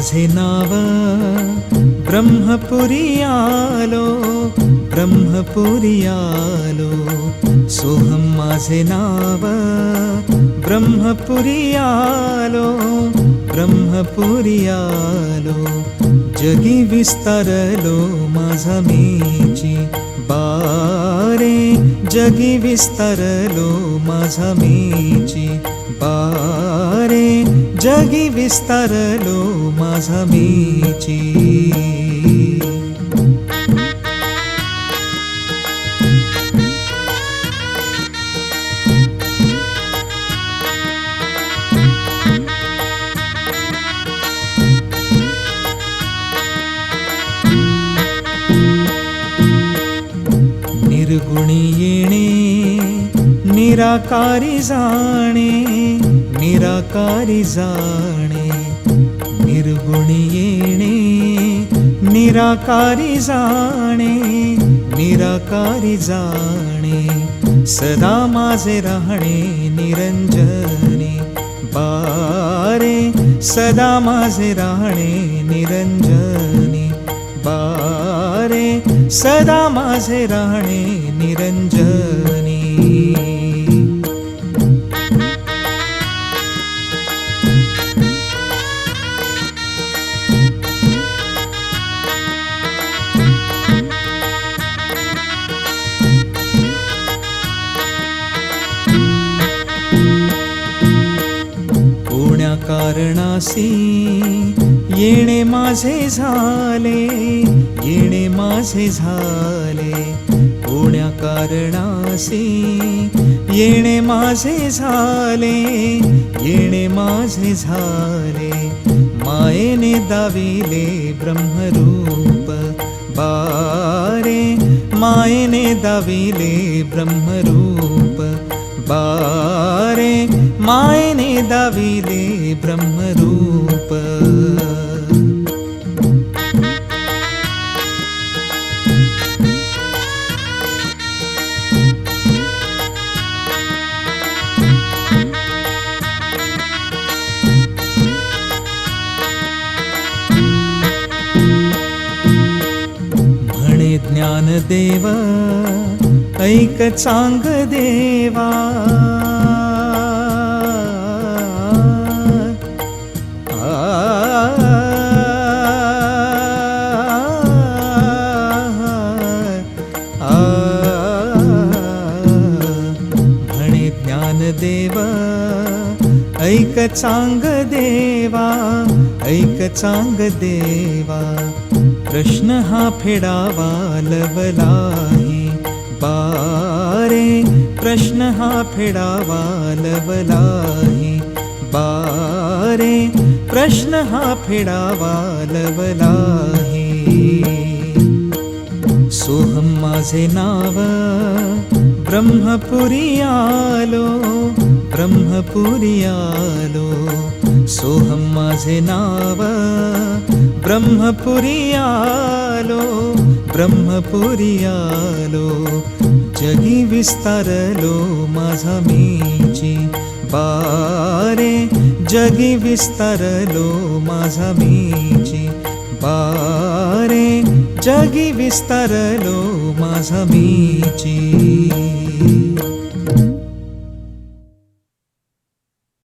माझे नाव। ब्रह्मपुरी आलो ब्रह्मपुरी आलो। सोहम माझे नाव। ब्रह्मपुरी आलो ब्रह्मपुरी आलो। जगी विस्तारलो माझा मीची बारे जगी विस्तारलो माझा मीची बारे. जगी विस्तारलो माझा मीची. निर्गुणी येणे निराकारी जाणे निराकारी जाणे. निर्गुणी येणे निराकारी जाणे निराकारी जाणे. सदा माझे राहणे निरंजने. बारे सदा माझे राहणे निरंजन. सदा माझे राहणे निरंजनी. कारणासी येणे माझे झाले. येणे माझे झाले. कोण्या कारणासी येणे माझे झाले. येणे माझे झाले. मायेने दाविले ब्रह्मरूप. बारे मायेने दाविले ब्रह्मरूप. बारे मायेने दाविले ब्रह्मरूप ज्ञान देवा ऐक चांग देवा. आ, आ, म्हणे ऐक चांग देवा ऐक चांग देवा. प्रश्न हा फेडावा लवलाही बारे प्रश्न हा फेडावा लवलाही बारे प्रश्न हा फेडावा लवलाही सोहम माझे नाव ब्रह्मपुरी आलो ब्रह्मपुरी आलो सोहम माझे नाव ब्रह्मपुरी आलो ब्रह्मपुरी आलो जगी विस्तारलो माझा मीची बारे जगी विस्तारलो माझा मीची बारे जगी विस्तारलो माझा मीची.